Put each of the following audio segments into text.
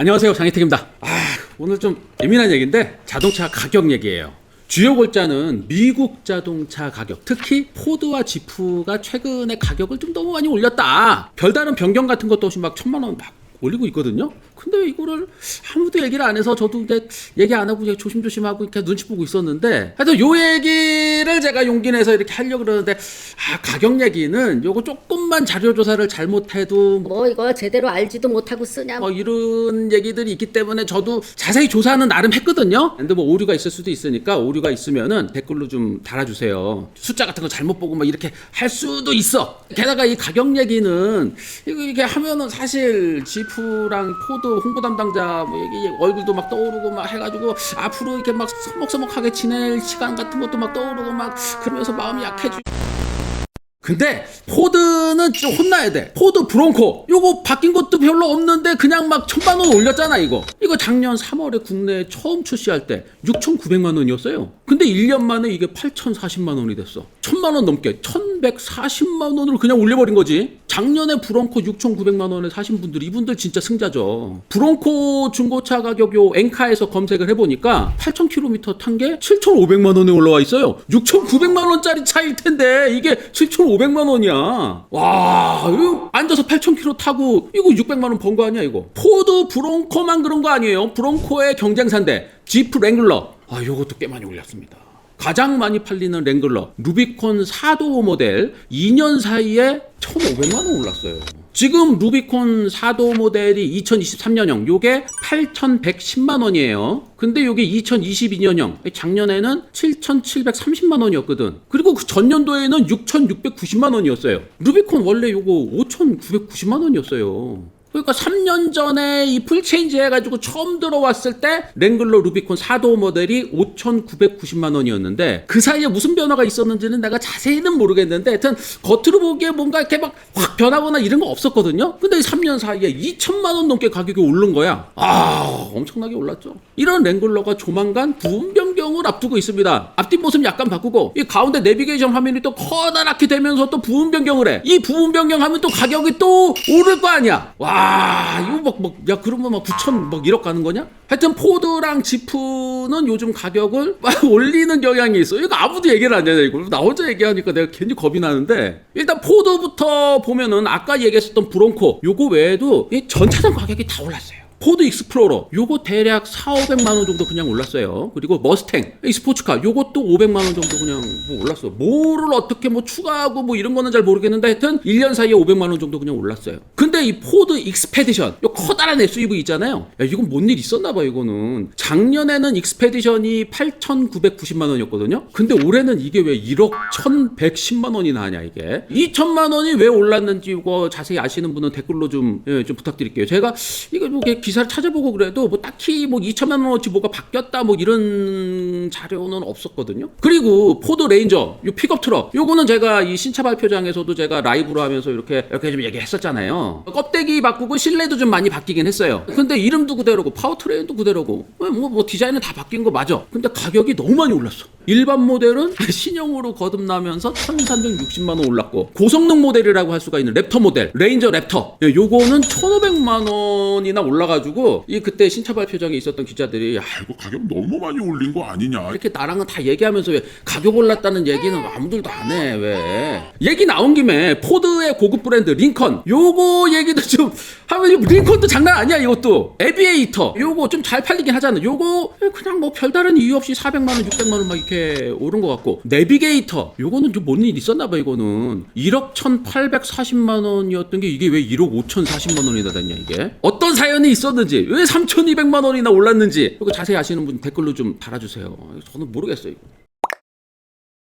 안녕하세요 장혜택입니다. 아 오늘 좀 예민한 얘기인데 자동차 가격 얘기예요. 주요 골자는 미국 자동차 가격, 특히 포드와 지프가 최근에 가격을 좀 너무 많이 올렸다. 별다른 변경 같은 것도 없이 막 천만 원 막 올리고 있거든요. 근데 이거를 아무도 얘기를 안 해서 저도 이제 얘기 안 하고 그냥 조심조심하고 이렇게 눈치 보고 있었는데 하여튼 요 얘기를 제가 용기 내서 이렇게 하려고 그러는데 아 가격 얘기는 요거 조금만 자료 조사를 잘못해도 뭐 이거 제대로 알지도 못하고 쓰냐 뭐 이런 얘기들이 있기 때문에 저도 자세히 조사는 나름 했거든요. 근데 뭐 오류가 있을 수도 있으니까 오류가 있으면은 댓글로 좀 달아주세요. 숫자 같은 거 잘못 보고 막 이렇게 할 수도 있어. 게다가 이 가격 얘기는 이거 이렇게 하면은 사실 지프랑 포드 홍보 담당자 뭐 이게 얼굴도 막 떠오르고 막 해가지고 앞으로 이렇게 막 서먹서먹하게 지낼 시간 같은 것도 막 떠오르고 막 그러면서 마음이 약해지고. 근데 포드는 좀 혼나야 돼. 포드 브론코 요거 바뀐 것도 별로 없는데 그냥 막 천만 원 올렸잖아 이거. 이거 작년 3월에 국내에 처음 출시할 때 6,900만 원이었어요. 근데 1년 만에 이게 8,040만 원이 됐어. 천만 원 넘게 1,140만 원을 그냥 올려버린 거지. 작년에 브론코 6,900만 원에 사신 분들 이분들 진짜 승자죠. 브론코 중고차 가격 요 엔카에서 검색을 해보니까 8,000km 탄 게 7,500만 원에 올라와 있어요. 6,900만 원짜리 차일 텐데 이게 7,500만 원이야. 와, 이거 앉아서 8,000km 타고 이거 600만 원 번 거 아니야 이거? 포드 브론코만 그런 거 아니에요. 브론코의 경쟁사인데 지프 랭글러. 아, 요것도 꽤 많이 올렸습니다. 가장 많이 팔리는 랭글러 루비콘 4도 모델 2년 사이에 1,500만 원 올랐어요. 지금 루비콘 4도 모델이 2023년형 요게 8,110만 원이에요. 근데 요게 2022년형 작년에는 7,730만 원이었거든. 그리고 그 전년도에는 6,690만 원이었어요. 루비콘 원래 요거 5,990만 원이었어요. 그러니까 3년 전에 이 풀체인지 해가지고 처음 들어왔을 때 랭글러 루비콘 4도 모델이 5,990만 원이었는데 그 사이에 무슨 변화가 있었는지는 내가 자세히는 모르겠는데 하여튼 겉으로 보기에 뭔가 이렇게 막 확 변하거나 이런 거 없었거든요. 근데 이 3년 사이에 2천만 원 넘게 가격이 오른 거야. 아 엄청나게 올랐죠. 이런 랭글러가 조만간 부음 변경을 앞두고 있습니다. 앞뒷 모습 약간 바꾸고 이 가운데 내비게이션 화면이 또 커다랗게 되면서 또 부음 변경을 해. 이 부음 변경하면 또 가격이 또 오를 거 아니야. 와 이거 막막야 그러면 막 9천 막 1억 가는 거냐? 하여튼 포드랑 지프는 요즘 가격을 막 올리는 경향이 있어. 이거 아무도 얘기를 안 하냐 이거. 나 혼자 얘기하니까 내가 괜히 겁이 나는데 일단 포드부터 보면은 아까 얘기했었던 브론코 요거 외에도 이 전차장 가격이 다 올랐어요. 포드 익스플로러 요거 대략 4, 500만 원 정도 그냥 올랐어요. 그리고 머스탱 이 스포츠카 요것도 500만 원 정도 그냥 뭐 올랐어. 뭐를 어떻게 뭐 추가하고 뭐 이런 거는 잘 모르겠는데 하여튼 1년 사이에 500만 원 정도 그냥 올랐어요. 근 데이 포드 익스페디션 요 커다란 SUV 있잖아요. 야 이건 뭔 일 있었나 봐 이거는. 작년에는 익스페디션이 8,990만 원이었거든요. 근데 올해는 이게 왜 1억 1,110만 원이나 하냐 이게. 2천만 원이 왜 올랐는지 이거 자세히 아시는 분은 댓글로 좀, 예, 좀 부탁드릴게요. 제가 이거 뭐 기사를 찾아보고 그래도 뭐 딱히 뭐 2천만 원어치 뭐가 바뀌었다 뭐 이런 자료는 없었거든요. 그리고 포드 레인저 요 픽업 트럭 요거는 제가 이 신차 발표장에서도 제가 라이브로 하면서 이렇게 이렇게 좀 얘기했었잖아요. 껍데기 바꾸고 실내도 좀 많이 바뀌긴 했어요. 근데 이름도 그대로고 파워트레인도 그대로고 뭐, 뭐, 뭐 디자인은 다 바뀐 거 맞아. 근데 가격이 너무 많이 올랐어. 일반 모델은 신형으로 거듭나면서 1,360만 원 올랐고 고성능 모델이라고 할 수가 있는 랩터 모델 레인저 랩터 예, 요거는 1,500만 원이나 올라가지고 이 그때 신차 발표장에 있었던 기자들이 야 이거 가격 너무 많이 올린 거 아니냐? 이렇게 나랑은 다 얘기하면서 왜 가격 올랐다는 얘기는 아무들도 안 해 왜? 얘기 나온 김에 포드의 고급 브랜드 링컨 요거 얘기도 좀 하면 링컨도 장난 아니야 이것도. 에비에이터 요거 좀 잘 팔리긴 하잖아. 요거 그냥 뭐 별다른 이유 없이 400만 원 600만 원 막 이렇게 오른 것 같고 내비게이터 요거는 좀 뭔 일 있었나 봐 이거는. 1억 1840만 원이었던 게 이게 왜 1억 5,040만 원이 나 됐냐 이게? 어떤 사연이 있었는지 왜 3,200만 원이나 올랐는지 이거 자세히 아시는 분 댓글로 좀 달아주세요. 저는 모르겠어요.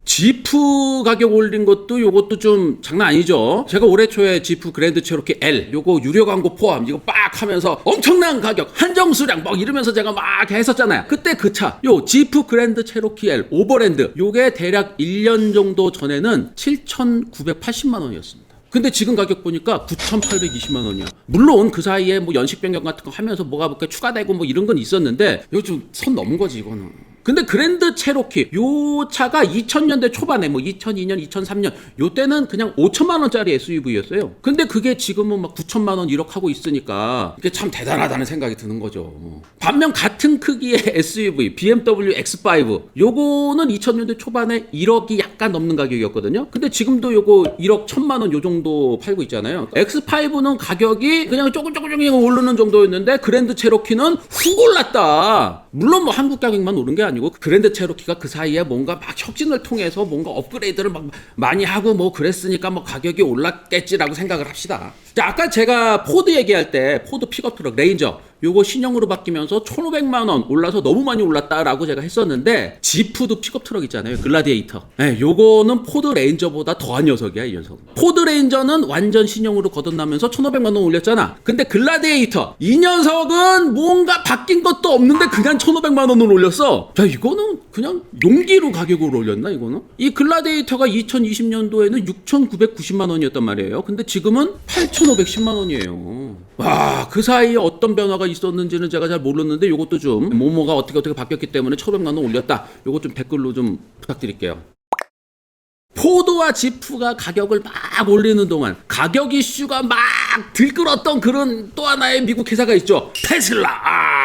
지프 가격 올린 것도 요것도 좀 장난 아니죠. 제가 올해 초에 지프 그랜드 체로키 L 요거 유료 광고 포함 이거 빡 하면서 엄청난 가격 한정 수량 막 이러면서 제가 막 했었잖아요. 그때 그 차 요 지프 그랜드 체로키 L 오버랜드 요게 대략 1년 정도 전에는 7,980만 원이었습니다. 근데 지금 가격 보니까 9,820만 원이야. 물론 그 사이에 뭐 연식 변경 같은 거 하면서 뭐가 뭐 추가되고 뭐 이런 건 있었는데 좀선 넘은 거지 이거는. 근데 그랜드 체로키 요 차가 2000년대 초반에 뭐 2002년, 2003년 요 때는 그냥 5천만 원짜리 SUV였어요. 근데 그게 지금은 막 9천만 원 1억 하고 있으니까 이게 참 대단하다는 생각이 드는 거죠. 반면 같은 크기의 SUV BMW X5 요거는 2000년대 초반에 1억이 약간 넘는 가격이었거든요. 근데 지금도 요거 1억 1천만 원 요 정도 팔고 있잖아요. X5는 가격이 그냥 조금 조금 조금 오르는 정도였는데 그랜드 체로키는 훅 올랐다. 물론 뭐 한국 가격만 오른 게 아니고 그랜드 체로키가 그 사이에 뭔가 막 혁신을 통해서 뭔가 업그레이드를 막 많이 하고 뭐 그랬으니까 뭐 가격이 올랐겠지라고 생각을 합시다. 자, 아까 제가 포드 얘기할 때 포드 픽업 트럭 레인저 요거 신형으로 바뀌면서 1,500만 원 올라서 너무 많이 올랐다라고 제가 했었는데 지프도 픽업 트럭 있잖아요. 글라디에이터. 네, 요거는 포드 레인저보다 더한 녀석이야, 이 녀석. 포드 레인저는 완전 신형으로 거듭나면서 1,500만 원 올렸잖아. 근데 글라디에이터 이 녀석은 뭔가 바뀐 것도 없는데 그냥 1,500만 원을 올렸어. 자, 이거는 그냥 용기로 가격을 올렸나 이거는? 이 글라디에이터가 2020년도에는 6,990만 원이었단 말이에요. 근데 지금은 8,510만 원이에요. 와, 그 사이에 어떤 변화가 있었는지는 제가 잘 모르는데 이것도 좀 모모가 어떻게 어떻게 바뀌었기 때문에 1,500만 원 올렸다. 이것 좀 댓글로 좀 부탁드릴게요. 포드와 지프가 가격을 막 올리는 동안 가격 이슈가 막 들끓었던 그런 또 하나의 미국 회사가 있죠. 테슬라. 아,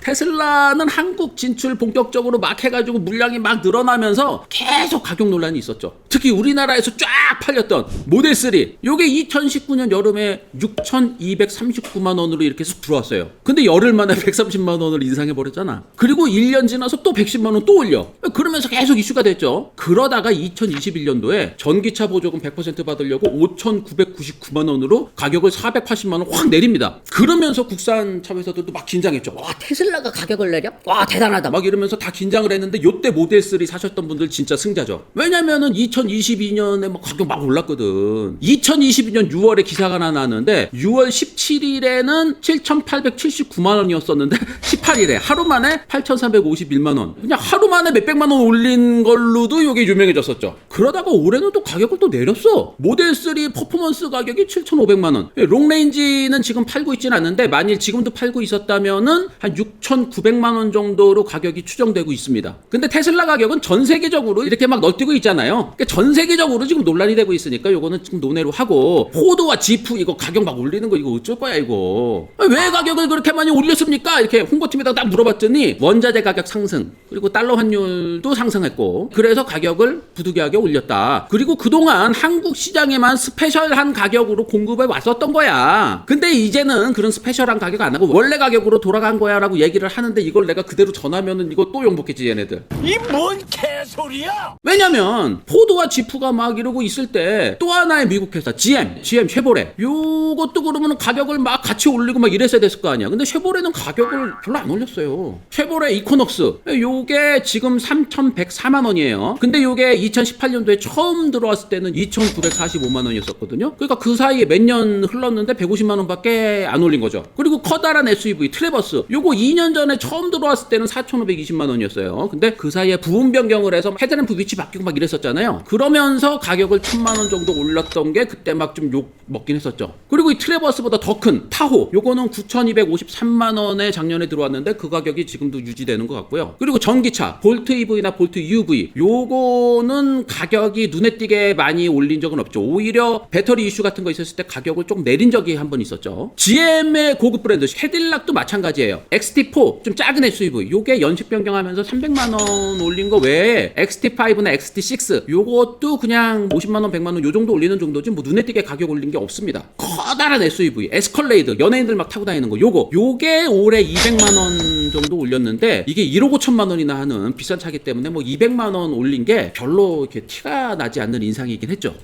테슬라는 한국 진출 본격적으로 막 해가지고 물량이 막 늘어나면서 계속 가격 논란이 있었죠. 특히 우리나라에서 쫙 팔렸던 모델 3. 요게 2019년 여름에 6,239만 원으로 이렇게 쑥 들어왔어요. 근데 열흘 만에 130만 원을 인상해 버렸잖아. 그리고 1년 지나서 또 110만 원 또 올려. 그러면서 계속 이슈가 됐죠. 그러다가 2021년도에 전기차 보조금 100% 받으려고 5,999만 원으로 가격을 480만 원 확 내립니다. 그러면서 국산 차 회사들도 막 긴장했죠. 와, 테슬라 가 가격을 내려? 와 대단하다. 막 이러면서 다 긴장을 했는데 요때 모델 3 사셨던 분들 진짜 승자죠. 왜냐면은 2022년에 막 가격 막 올랐거든. 2022년 6월에 기사가 하나 나왔는데 6월 17일에는 7,879만 원이었었는데 18일에 하루 만에 8,351만 원. 그냥 하루 만에 몇백만 원 올린 걸로도 요게 유명해졌었죠. 그러다가 올해는 또 가격을 또 내렸어. 모델 3 퍼포먼스 가격이 7,500만 원. 예, 롱레인지는 지금 팔고 있지는 않는데 만일 지금도 팔고 있었다면은 한 6,900만 원 정도로 가격이 추정되고 있습니다. 근데 테슬라 가격은 전 세계적으로 이렇게 막 널뛰고 있잖아요. 그러니까 전 세계적으로 지금 논란이 되고 있으니까 요거는 지금 논외로 하고 포드와 지프 이거 가격 막 올리는 거 이거 어쩔 거야 이거. 아, 왜 가격을 그렇게 많이 올렸습니까? 이렇게 홍보팀에다가 딱 물어봤더니 원자재 가격 상승 그리고 달러 환율도 상승했고 그래서 가격을 부득이하게 올렸다. 그리고 그동안 한국 시장에만 스페셜한 가격으로 공급해 왔었던 거야. 근데 이제는 그런 스페셜한 가격 안 하고 원래 가격으로 돌아간 거야라고 얘기를 하는데 이걸 내가 그대로 전하면은 이거 또 욕먹겠지 얘네들. 이 뭔 개소리야! 왜냐면 포드와 지프가 막 이러고 있을 때 또 하나의 미국 회사 GM, GM 쉐보레 요것도 그러면 가격을 막 같이 올리고 막 이랬어야 됐을 거 아니야. 근데 쉐보레는 가격을 별로 안 올렸어요. 쉐보레 이코녹스 요게 지금 3,104만 원이에요. 근데 요게 2018년도에 처음 들어왔을 때는 2,945만 원이었었거든요. 그러니까 그 사이에 몇 년 흘렀는데 150만 원밖에 안 올린 거죠. 그리고 커다란 SUV 트레버스 요거 2년 전에 처음 들어왔을 때는 4,520만 원이었어요. 근데 그 사이에 부분 변경을 해서 헤드램프 위치 바뀌고 막 이랬었잖아요. 그러면서 가격을 1,000만 원 정도 올렸던 게 그때 막 좀 욕 먹긴 했었죠. 그리고 이 트레버스보다 더 큰 타호 요거는 9,253만 원에 작년에 들어왔는데 그 가격이 지금도 유지되는 것 같고요. 그리고 전기차 볼트 EV나 볼트 UV 요거는 가격이 눈에 띄게 많이 올린 적은 없죠. 오히려 배터리 이슈 같은 거 있었을 때 가격을 좀 내린 적이 한 번 있었죠. GM의 고급 브랜드 캐딜락도 마찬가지예요. XT4 좀 작은 SUV 요게 연식 변경하면서 300만 원 올린 거 외에 XT5나 XT6 요것도 그냥 50만 원, 100만 원 요 정도 올리는 정도지 뭐 눈에 띄게 가격 올린 게 없습니다. 커다란 SUV, 에스컬레이드 연예인들 막 타고 다니는 거 요거 요게 올해 200만 원 정도 올렸는데 이게 1억 5천만 원이나 하는 비싼 차기 때문에 뭐 200만 원 올린 게 별로 이렇게 티가 나지 않는 인상이긴 했죠.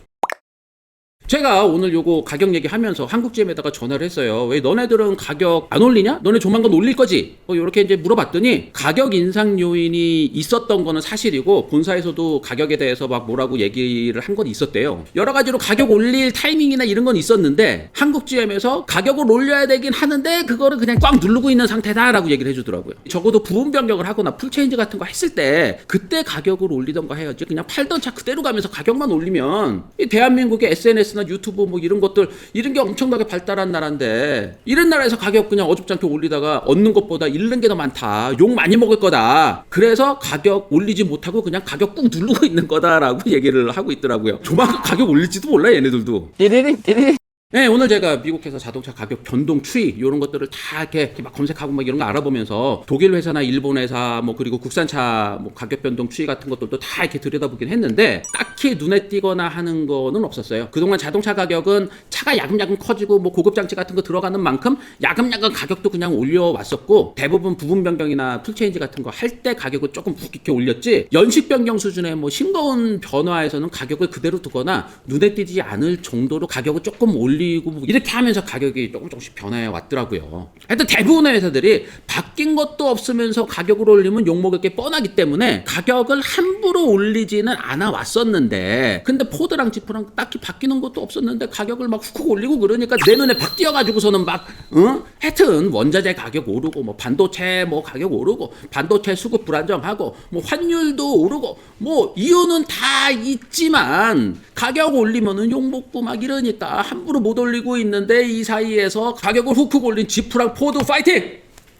제가 오늘 요거 가격 얘기하면서 한국GM에다가 전화를 했어요. 왜 너네들은 가격 안 올리냐? 너네 조만간 올릴 거지? 뭐 이렇게 이제 물어봤더니 가격 인상 요인이 있었던 거는 사실이고 본사에서도 가격에 대해서 막 뭐라고 얘기를 한 건 있었대요. 여러 가지로 가격 올릴 타이밍이나 이런 건 있었는데 한국GM에서 가격을 올려야 되긴 하는데 그거를 그냥 꽉 누르고 있는 상태다라고 얘기를 해주더라고요. 적어도 부분 변경을 하거나 풀 체인지 같은 거 했을 때 그때 가격을 올리던가 해야지 그냥 팔던 차 그대로 가면서 가격만 올리면 이 대한민국의 SNS SNS나 유튜브 뭐 이런 것들 이런 게 엄청나게 발달한 나라인데 이런 나라에서 가격 그냥 어줍잖게 올리다가 얻는 것보다 잃는 게 더 많다. 욕 많이 먹을 거다. 그래서 가격 올리지 못하고 그냥 가격 꾹 누르고 있는 거다라고 얘기를 하고 있더라고요. 조만간 가격 올릴지도 몰라 얘네들도. 띠리링 띠리링. 네, 오늘 제가 미국에서 자동차 가격 변동 추이 이런 것들을 다 이렇게, 막 검색하고 막 이런 거 알아보면서 독일 회사나 일본 회사 뭐 그리고 국산차 뭐 가격 변동 추이 같은 것들도 다 이렇게 들여다보긴 했는데 딱히 눈에 띄거나 하는 거는 없었어요. 그동안 자동차 가격은 차가 야금야금 커지고 뭐 고급 장치 같은 거 들어가는 만큼 야금야금 가격도 그냥 올려왔었고 대부분 부분 변경이나 풀체인지 같은 거 할 때 가격을 조금 푹 이렇게 올렸지 연식 변경 수준의 뭐 싱거운 변화에서는 가격을 그대로 두거나 눈에 띄지 않을 정도로 가격을 조금 올리 고 뭐 이렇게 하면서 가격이 조금 조금씩 변해 왔더라고요. 하여튼 대부분의 회사들이 바뀐 것도 없으면서 가격을 올리면 욕먹을 게 뻔하기 때문에 가격을 함부로 올리지는 않아 왔었는데 근데 포드랑 지프랑 딱히 바뀌는 것도 없었는데 가격을 막 훅훅 올리고 그러니까 내 눈에 팍 띄어가지고서는 막 응? 하여튼 원자재 가격 오르고 뭐 반도체 뭐 가격 오르고 반도체 수급 불안정하고 뭐 환율도 오르고 뭐 이유는 다 있지만 가격 올리면은 욕먹고 막 이러니까 함부로 못 올리고 있는데 이 사이에서 가격을 훅훅 올린 지프랑 포드 파이팅!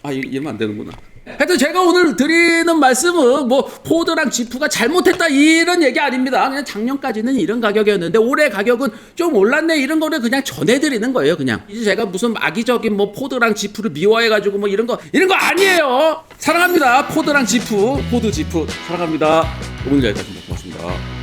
아 이- 이러면 안 되는구나. 하여튼 제가 오늘 드리는 말씀은 뭐 포드랑 지프가 잘못했다 이런 얘기 아닙니다. 그냥 작년까지는 이런 가격이었는데 올해 가격은 좀 올랐네 이런 거를 그냥 전해드리는 거예요. 그냥 이제 제가 무슨 악의적인 뭐 포드랑 지프를 미워해가지고 뭐 이런 거 이런 거 아니에요. 사랑합니다. 포드랑 지프, 포드 지프 사랑합니다. 오늘 여기까지 고맙습니다.